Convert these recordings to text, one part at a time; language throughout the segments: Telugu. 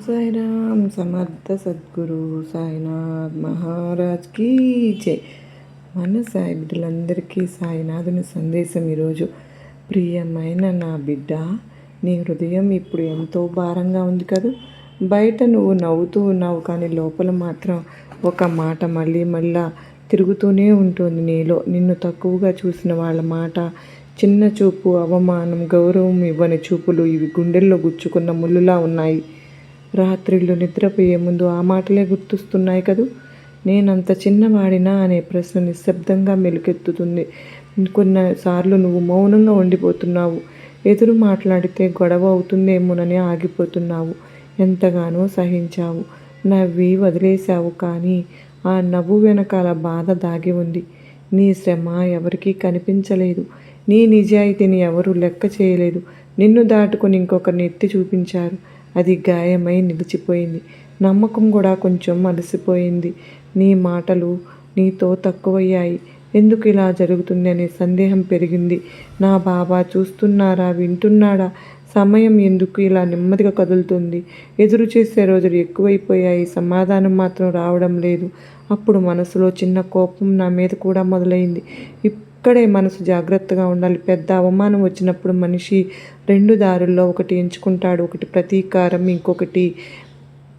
సాయిరామ్ సమర్థ సద్గురు సాయినాథ్ మహారాజ్కి జై. మన సాయి బిడ్డలందరికీ సాయినాథుని సందేశం ఈరోజు. ప్రియమైన నా బిడ్డ నీ హృదయం ఇప్పుడు ఎంతో భారంగా ఉంది కదా. బయట నువ్వు నవ్వుతూ ఉన్నావు కానీ లోపల మాత్రం ఒక మాట మళ్ళీ మళ్ళా తిరుగుతూనే ఉంటుంది నీలో. నిన్ను తక్కువగా చూసిన వాళ్ళ మాట చిన్న చూపు అవమానం గౌరవం ఇవ్వని చూపులు ఇవి గుండెల్లో గుచ్చుకున్న ముళ్ళులా ఉన్నాయి. రాత్రిళ్ళు నిద్రపోయే ముందు ఆ మాటలే గుర్తుస్తున్నాయి కదూ? నేనంత చిన్నవాడినా అనే ప్రశ్న నిశ్శబ్దంగా మెలుకెత్తుతుంది. కొన్నిసార్లు నువ్వు మౌనంగా ఉండిపోతున్నావు. ఎదురు మాట్లాడితే గొడవ అవుతుందేమోనని ఆగిపోతున్నావు. ఎంతగానో సహించావు. నవ్వి వదిలేశావు కానీ ఆ నవ్వు వెనకాల బాధ దాగి ఉంది. నీ శ్రమ ఎవరికీ కనిపించలేదు. నీ నిజాయితీని ఎవరూ లెక్క చేయలేదు. నిన్ను దాటుకుని ఇంకొకరిని ఎత్తి చూపించారు. అది గాయమై నిలిచిపోయింది. నమ్మకం కూడా కొంచెం అలసిపోయింది. నీ మాటలు నీతో తక్కువయ్యాయి. ఎందుకు ఇలా జరుగుతుంది అనే సందేహం పెరిగింది. నా బాబా చూస్తున్నారా వింటున్నాడా? సమయం ఎందుకు ఇలా నెమ్మదిగా కదులుతుంది? ఎదురు చేసే రోజులు ఎక్కువైపోయాయి. సమాధానం మాత్రం రావడం లేదు. అప్పుడు మనసులో చిన్న కోపం నా మీద కూడా మొదలైంది. అక్కడే మనసు జాగ్రత్తగా ఉండాలి. పెద్ద అవమానం వచ్చినప్పుడు మనిషి రెండు దారుల్లో ఒకటి ఎంచుకుంటాడు ఒకటి ప్రతీకారం ఇంకొకటి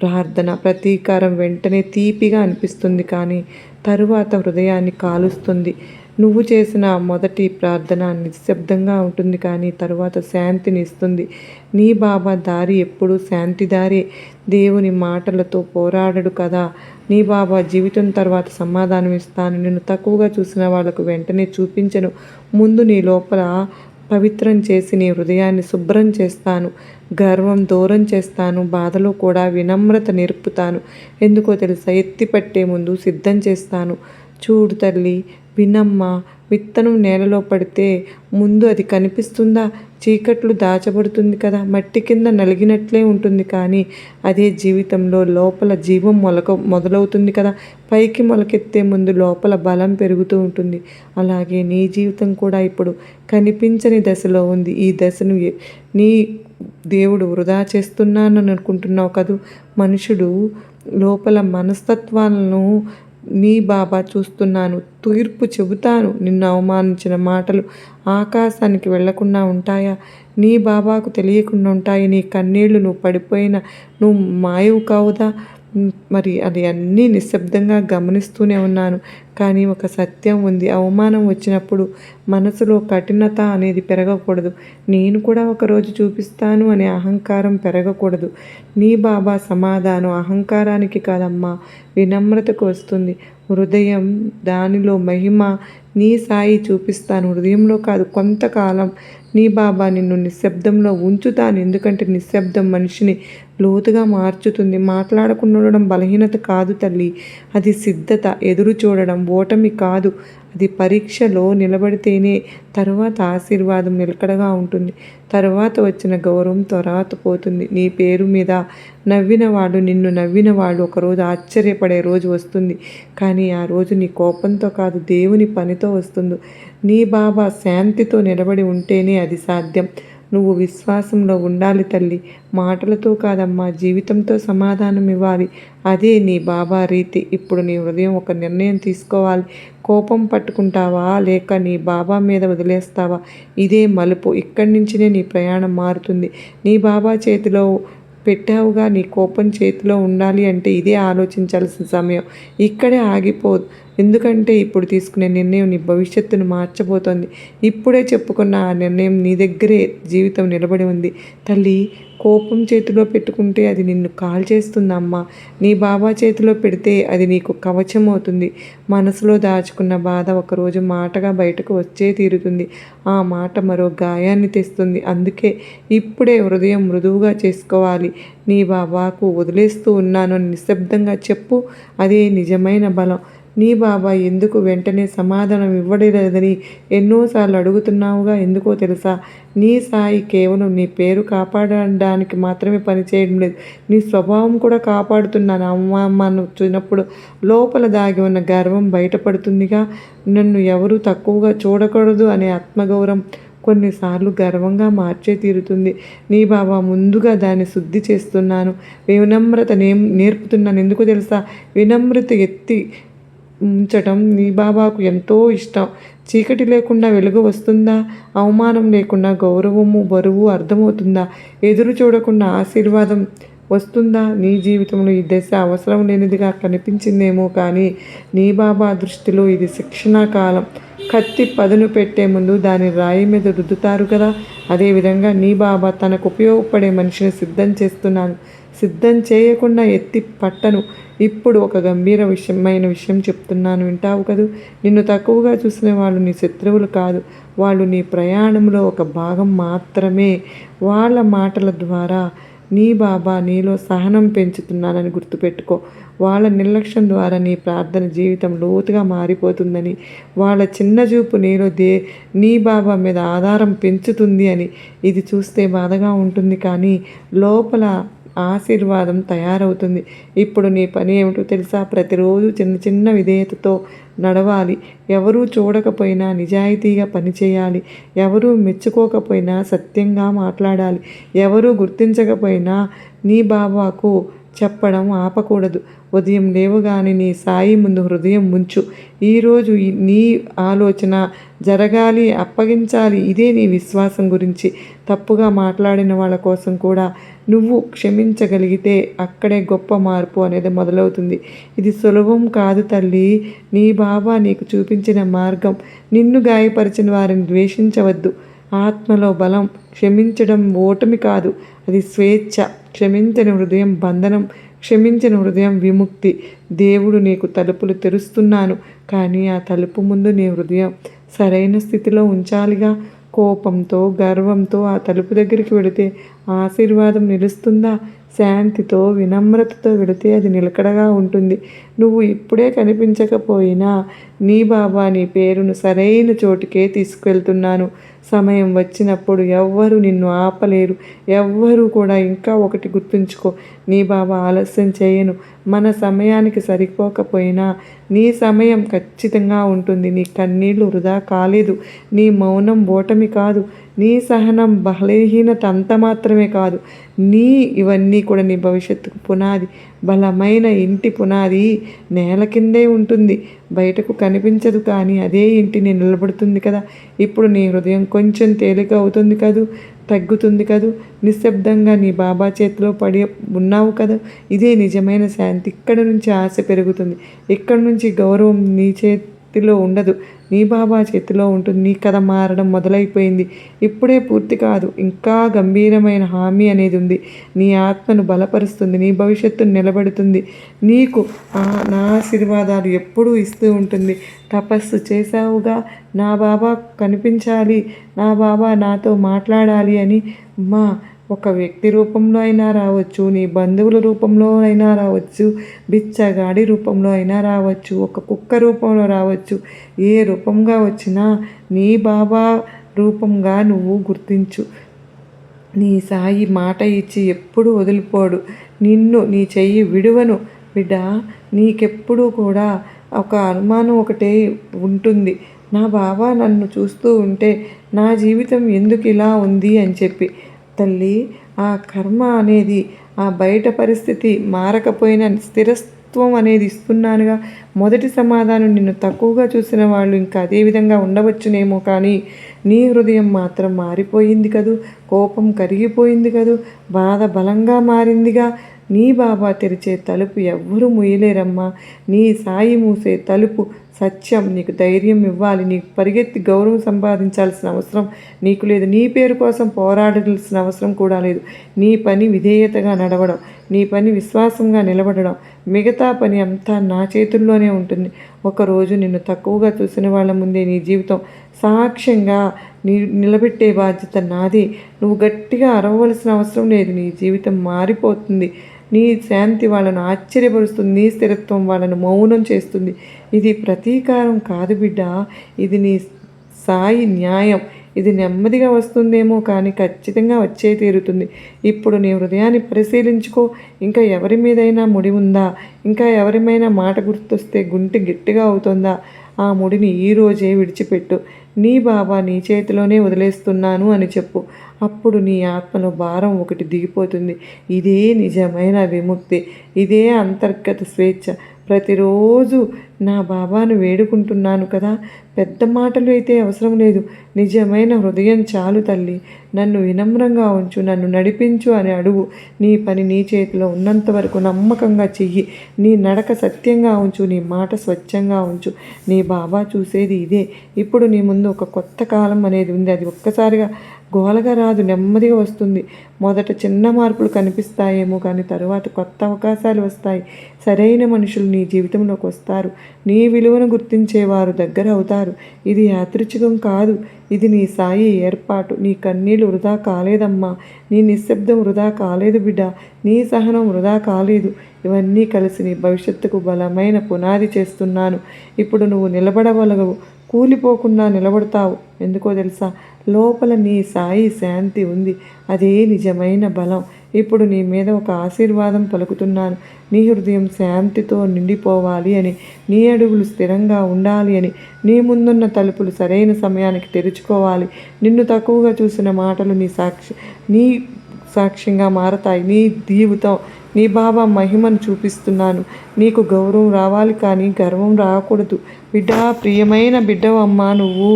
ప్రార్థన. ప్రతీకారం వెంటనే తీపిగా అనిపిస్తుంది కానీ తరువాత హృదయాన్ని కాలుస్తుంది. నువ్వు చేసిన మొదటి ప్రార్థన నిశ్శబ్దంగా ఉంటుంది కానీ తరువాత శాంతిని ఇస్తుంది. నీ బాబా దారి ఎప్పుడూ శాంతి దారి దేవుని మాటలతో పోరాడడు కదా. నీ బాబా జీవితం తర్వాత సమాధానం ఇస్తాను. నిన్ను తక్కువగా చూసిన వాళ్ళకు వెంటనే చూపించను. ముందు నీ లోపల పవిత్రం చేసి నీ హృదయాన్ని శుభ్రం చేస్తాను. గర్వం దూరం చేస్తాను. బాధలో కూడా వినమ్రత నేర్పుతాను. ఎందుకో తెలుసా? ఎత్తిపట్టే ముందు సిద్ధం చేస్తాను. చూడు తల్లి వినమ్మ విత్తనం నేలలో పడితే ముందు అది కనిపిస్తుందా? చీకట్లు దాచబడుతుంది కదా మట్టి కింద నలిగినట్లే ఉంటుంది కానీ అదే జీవితంలో లోపల జీవం మొలక మొదలవుతుంది కదా పైకి మొలకెత్తే ముందు లోపల బలం పెరుగుతూ ఉంటుంది. అలాగే నీ జీవితం కూడా ఇప్పుడు కనిపించని దశలో ఉంది. ఈ దశను నీ దేవుడు వృధా చేస్తున్నానని అనుకుంటున్నావు కదూ? మనుషుడు లోపల మనస్తత్వాలను నీ బాబా చూస్తున్నాను తీర్పు చెబుతాను నిన్ను అవమానించిన మాటలు ఆకాశానికి వెళ్ళకుండా ఉంటాయా? నీ బాబాకు తెలియకుండా ఉంటాయి నీ కన్నీళ్ళు నువ్వు పడిపోయిన నువ్వు మాయవు కావుదా? మరి అది అన్నీ నిశ్శబ్దంగా గమనిస్తూనే ఉన్నాను. కానీ ఒక సత్యం ఉంది. అవమానం వచ్చినప్పుడు మనసులో కఠినత అనేది పెరగకూడదు. నేను కూడా ఒకరోజు చూపిస్తాను అనే అహంకారం పెరగకూడదు. నీ బాబా సమాధానం అహంకారానికి కాదమ్మా. వినమ్రతకు వస్తుంది. హృదయం దానిలో మహిమ నీ సాయి చూపిస్తాను. హృదయంలో కాదు కొంతకాలం నీ బాబా నిన్ను నిశ్శబ్దంలో ఉంచుతాను. ఎందుకంటే నిశ్శబ్దం మనిషిని లోతుగా మార్చుతుంది. మాట్లాడకుండా ఉండడం బలహీనత కాదు తల్లి. అది సిద్ధత. ఎదురు చూడడం ఓటమి కాదు. అది పరీక్షలో నిలబడితేనే తర్వాత ఆశీర్వాదం నిలకడగా ఉంటుంది. తర్వాత వచ్చిన గౌరవం తర్వాత పోతుంది. నీ పేరు మీద నవ్విన వాళ్ళు నిన్ను నవ్విన వాళ్ళు ఒకరోజు ఆశ్చర్యపడే రోజు వస్తుంది. కానీ ఆ రోజు నీ కోపంతో కాదు దేవుని పనితో వస్తుంది. నీ బాబా శాంతితో నిలబడి ఉంటేనే అది సాధ్యం. నువ్వు విశ్వాసంలో ఉండాలి తల్లి. మాటలతో కాదమ్మా జీవితంతో సమాధానం ఇవ్వాలి. అదే నీ బాబా రీతి. ఇప్పుడు నీ హృదయం ఒక నిర్ణయం తీసుకోవాలి. కోపం పట్టుకుంటావా? లేక నీ బాబా మీద వదిలేస్తావా? ఇదే మలుపు. ఇక్కడి నుంచినే నీ ప్రయాణం మారుతుంది. నీ బాబా చేతిలో పెట్టావుగా నీ కోపం చేతిలో ఉండాలి అంటే ఇదే ఆలోచించాల్సిన సమయం. ఇక్కడే ఆగిపోదు. ఎందుకంటే ఇప్పుడు తీసుకునే నిర్ణయం నీ భవిష్యత్తును మార్చబోతోంది. ఇప్పుడే చెప్పుకున్న ఆ నిర్ణయం నీ దగ్గరే జీవితం నిలబడి ఉంది. తల్లి కోపం చేతిలో పెట్టుకుంటే అది నిన్ను కాల్ చేస్తుందమ్మా నీ బాబా చేతిలో పెడితే అది నీకు కవచం అవుతుంది. మనసులో దాచుకున్న బాధ ఒకరోజు మాటగా బయటకు వచ్చే తీరుతుంది. ఆ మాట మరో గాయాన్ని తెస్తుంది. అందుకే ఇప్పుడే హృదయం మృదువుగా చేసుకోవాలి. నీ బాబాకు వదిలేస్తూ ఉన్నాను. నిశ్శబ్దంగా చెప్పు. అదే నిజమైన బలం. నీ బాబా ఎందుకు వెంటనే సమాధానం ఇవ్వడలేదని ఎన్నోసార్లు అడుగుతున్నావుగా ఎందుకో తెలుసా? నీ సాయి కేవలం నీ పేరు కాపాడడానికి మాత్రమే పనిచేయడం లేదు. నీ స్వభావం కూడా కాపాడుతున్నాను. అమ్మ చూసినప్పుడు లోపల దాగి ఉన్న గర్వం బయటపడుతుందిగా. నన్ను ఎవరు తక్కువగా చూడకూడదు అనే ఆత్మగౌరవం కొన్నిసార్లు గర్వంగా మార్చే తీరుతుంది. నీ బాబా ముందుగా దాన్ని శుద్ధి చేస్తున్నాను. వినమ్రత నేర్పుతున్నాను. ఎందుకు తెలుసా? వినమ్రత ఎత్తి ఉంచటం నీ బాబాకు ఎంతో ఇష్టం. చీకటి లేకుండా వెలుగు వస్తుందా? అవమానం లేకుండా గౌరవము బరువు అర్థమవుతుందా? ఎదురు చూడకుండా ఆశీర్వాదం వస్తుందా? నీ జీవితంలో ఈ దశ అవసరం లేనిదిగా కనిపించిందేమో కానీ నీ బాబా దృష్టిలో ఇది శిక్షణా కాలం. కత్తి పదును పెట్టే ముందు దాని రాయి మీద రుద్దుతారు కదా? అదేవిధంగా నీ బాబా తనకు ఉపయోగపడే మనిషిని సిద్ధం చేస్తున్నాను. సిద్ధం చేయకుండా ఎత్తి పట్టను. ఇప్పుడు ఒక గంభీర విషయమైన విషయం చెప్తున్నాను. వింటావు కదూ? నిన్ను తక్కువగా చూసిన వాళ్ళు నీ శత్రువులు కాదు. వాళ్ళు నీ ప్రయాణంలో ఒక భాగం మాత్రమే. వాళ్ళ మాటల ద్వారా నీ బాబా నీలో సహనం పెంచుతున్నానని గుర్తుపెట్టుకో. వాళ్ళ నిర్లక్ష్యం ద్వారా నీ ప్రార్థన జీవితం లోతుగా మారిపోతుందని. వాళ్ళ చిన్న చూపు నీలో దే నీ బాబా మీద ఆధారం పెంచుతుంది అని. ఇది చూస్తే బాధగా ఉంటుంది కానీ లోపల ఆశీర్వాదం తయారవుతుంది. ఇప్పుడు నీ పని ఏమిటో తెలుసా? ప్రతిరోజు చిన్న చిన్న విధేయతతో నడవాలి. ఎవరూ చూడకపోయినా నిజాయితీగా పనిచేయాలి ఎవరూ మెచ్చుకోకపోయినా సత్యంగా మాట్లాడాలి. ఎవరూ గుర్తించకపోయినా నీ బాబాకు చెప్పడం ఆపకూడదు. ఉదయం లేవగానే నీ సాయి ముందు హృదయం ముంచు. ఈరోజు నీ ఆలోచన జరగాలి అప్పగించాలి ఇదే నీ విశ్వాసం గురించి. తప్పుగా మాట్లాడిన వాళ్ళ కోసం కూడా నువ్వు క్షమించగలిగితే అక్కడే గొప్ప మార్పు అనేది మొదలవుతుంది. ఇది సులభం కాదు తల్లి. నీ బాబా నీకు చూపించిన మార్గం. నిన్ను గాయపరిచిన వారిని ద్వేషించవద్దు. ఆత్మలో బలం క్షమించడం ఓటమి కాదు. అది స్వేచ్ఛ. క్షమించని హృదయం బంధనం క్షమించిన హృదయం విముక్తి. దేవుడు నీకు తలుపులు తెరుస్తున్నాను కానీ ఆ తలుపు ముందు నీ హృదయం సరైన స్థితిలో ఉంచాలిగా. కోపంతో గర్వంతో ఆ తలుపు దగ్గరికి వెళితే ఆశీర్వాదం నిలుస్తుందా? శాంతితో వినమ్రతతో వెళితే అది నిలకడగా ఉంటుంది. నువ్వు ఇప్పుడే కనిపించకపోయినా నీ బాబా నీ పేరును సరైన చోటుకే తీసుకెళ్తున్నాను. సమయం వచ్చినప్పుడు ఎవ్వరు నిన్ను ఆపలేరు. ఎవ్వరూ కూడా ఇంకా ఒకటి గుర్తుంచుకో. నీ బాబా ఆలస్యం చేయను. మన సమయానికి సరిపోకపోయినా నీ సమయం ఖచ్చితంగా ఉంటుంది. నీ కన్నీళ్ళు వృధా కాలేదు. నీ మౌనం ఓటమి కాదు. నీ సహనం బలహీనత అంత మాత్రమే. కాదు నీ ఇవన్నీ కూడా నీ భవిష్యత్తుకు పునాది బలమైన ఇంటి పునాది నేల కిందే ఉంటుంది. బయటకు కనిపించదు కానీ అదే ఇంటిని నిలబడుతుంది కదా. ఇప్పుడు నీ హృదయం కొంచెం తేలిక అవుతుంది కదూ తగ్గుతుంది కదూ. నిశ్శబ్దంగా నీ బాబా చేతిలో పడి ఉన్నావు కదా. ఇదే నిజమైన శాంతి. ఇక్కడ నుంచి ఆశ పెరుగుతుంది. ఇక్కడ నుంచి గౌరవం నీ చేతిలో ఉండదు. నీ బాబా చేతిలో ఉంటుంది. నీ కథ మారడం మొదలైపోయింది. ఇప్పుడే పూర్తి కాదు. ఇంకా గంభీరమైన హామీ అనేది ఉంది. నీ ఆత్మను బలపరుస్తుంది. నీ భవిష్యత్తును నిలబెడుతుంది. నీకు నా ఆశీర్వాదాలు ఎప్పుడూ ఇస్తూ ఉంటుంది. తపస్సు చేశావుగా. నా బాబా కనిపించాలి. నా బాబా నాతో మాట్లాడాలి అని మా ఒక వ్యక్తి రూపంలో అయినా రావచ్చు నీ బంధువుల రూపంలో అయినా రావచ్చు బిచ్చగాడి రూపంలో అయినా రావచ్చు ఒక కుక్క రూపంలో రావచ్చు ఏ రూపంగా వచ్చినా నీ బాబా రూపంగా నువ్వు గుర్తించు. నీ సాయి మాట ఇచ్చి ఎప్పుడు వదిలిపోడు నిన్ను నీ చెయ్యి విడువను బిడ్డ. నీకెప్పుడు కూడా ఒక అనుమానం ఒకటే ఉంటుంది. నా బాబా నన్ను చూస్తూ ఉంటే నా జీవితం ఎందుకు ఇలా ఉంది అని చెప్పి. తల్లి ఆ కర్మ అనేది ఆ బయట పరిస్థితి మారకపోయినా స్థిరత్వం అనేది ఇస్తున్నానుగా. మొదటి సమాధానం నిన్ను తక్కువగా చూసిన వాళ్ళు ఇంకా అదే విధంగా ఉండవచ్చునేమో కానీ నీ హృదయం మాత్రం మారిపోయింది కదూ కోపం కరిగిపోయింది కదూ బాధ బలంగా మారిందిగా. నీ బాబా తెరిచే తలుపు ఎవ్వరూ ముయ్యలేరమ్మా. నీ సాయి మూసే తలుపు సత్యం నీకు ధైర్యం ఇవ్వాలి నీకు పరిగెత్తి గౌరవం సంపాదించాల్సిన అవసరం నీకు లేదు. నీ పేరు కోసం పోరాడాల్సిన అవసరం కూడా లేదు. నీ పని విధేయతగా నడవడం నీ పని విశ్వాసంగా నిలబడడం మిగతా పని అంతా నా చేతుల్లోనే ఉంటుంది. ఒకరోజు నిన్ను తక్కువగా చూసిన వాళ్ళ ముందే నీ జీవితం సాక్ష్యంగా నీ నిలబెట్టే బాధ్యత నాది. నువ్వు గట్టిగా అరవవలసిన అవసరం లేదు. నీ జీవితం మారిపోతుంది. నీ శాంతి వాళ్ళను ఆశ్చర్యపరుస్తుంది నీ స్థిరత్వం వాళ్ళను మౌనం చేస్తుంది. ఇది ప్రతీకారం కాదు బిడ్డ. ఇది నీ సాయి న్యాయం. ఇది నెమ్మదిగా వస్తుందేమో కానీ ఖచ్చితంగా వచ్చే తీరుతుంది. ఇప్పుడు నీ హృదయాన్ని పరిశీలించుకో. ఇంకా ఎవరి మీదైనా ముడి ఉందా? ఇంకా ఎవరిమైనా మాట గుర్తొస్తే గుంటె గట్టిగా అవుతుందా? ఆ ముడిని ఈరోజే విడిచిపెట్టు. నీ బాబా నీ చేతిలోనే వదిలేస్తున్నాను అని చెప్పు. అప్పుడు నీ ఆత్మలో భారం ఒకటి దిగిపోతుంది. ఇదే నిజమైన విముక్తి. ఇదే అంతర్గత స్వేచ్ఛ. ప్రతిరోజు నా బాబాను వేడుకుంటున్నాను కదా. పెద్ద మాటలు అయితే అవసరం లేదు. నిజమైన హృదయం చాలు తల్లి. నన్ను వినమ్రంగా ఉంచు నన్ను నడిపించు అని అడుగు. నీ పని నీ చేతిలో ఉన్నంత వరకు నమ్మకంగా చెయ్యి. నీ నడక సత్యంగా ఉంచు నీ మాట స్వచ్ఛంగా ఉంచు. నీ బాబా చూసేది ఇదే. ఇప్పుడు నీ ముందు ఒక కొత్త కాలం అనేది ఉంది. అది ఒక్కసారిగా గోలగా రాదు నెమ్మదిగా వస్తుంది. మొదట చిన్న మార్పులు కనిపిస్తాయేమో కానీ తరువాత కొత్త అవకాశాలు వస్తాయి. సరైన మనుషులు నీ జీవితంలోకి వస్తారు. నీ విలువను గుర్తించేవారు దగ్గర అవుతారు. ఇది యాదృచ్ఛికం కాదు. ఇది నీ సాయి ఏర్పాటు. నీ కన్నీళ్ళు వృధా కాలేదమ్మా. నీ నిశ్శబ్దం వృధా కాలేదు బిడ్డ. నీ సహనం వృధా కాలేదు. ఇవన్నీ కలిసి నీ భవిష్యత్తుకు బలమైన పునాది చేస్తున్నాను. ఇప్పుడు నువ్వు నిలబడగలవు. కూలిపోకుండా నిలబడతావు. ఎందుకో తెలుసా? లోపల నీ సాయి శాంతి ఉంది. అదే నిజమైన బలం. ఇప్పుడు నీ మీద ఒక ఆశీర్వాదం పలుకుతున్నాను. నీ హృదయం శాంతితో నిండిపోవాలి అని నీ అడుగులు స్థిరంగా ఉండాలి అని నీ ముందున్న తలుపులు సరైన సమయానికి తెరుచుకోవాలి. నిన్ను తక్కువగా చూసిన మాటలు నీ సాక్షి నీ సాక్ష్యంగా మారతాయి. నీ జీవితం నీ బాబా మహిమను చూపిస్తున్నాను. నీకు గౌరవం రావాలి కానీ గర్వం రాకూడదు. బిడ్డ ప్రియమైన బిడ్డవమ్మా నువ్వు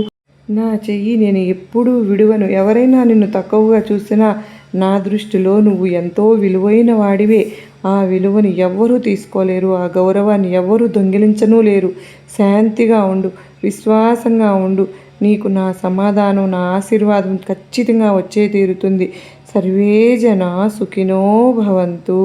నా చెయ్యి నేను ఎప్పుడూ విడువను. ఎవరైనా నిన్ను తక్కువగా చూసినా నా దృష్టిలో నువ్వు ఎంతో విలువైన వాడివే. ఆ విలువను ఎవ్వరూ తీసుకోలేరు. ఆ గౌరవాన్ని ఎవ్వరూ దొంగిలించనూ లేరు. శాంతిగా ఉండు విశ్వాసంగా ఉండు. నీకు నా సమాధానం నా ఆశీర్వాదం ఖచ్చితంగా వచ్చే తీరుతుంది. సర్వే జన సుఖినో భవంతు.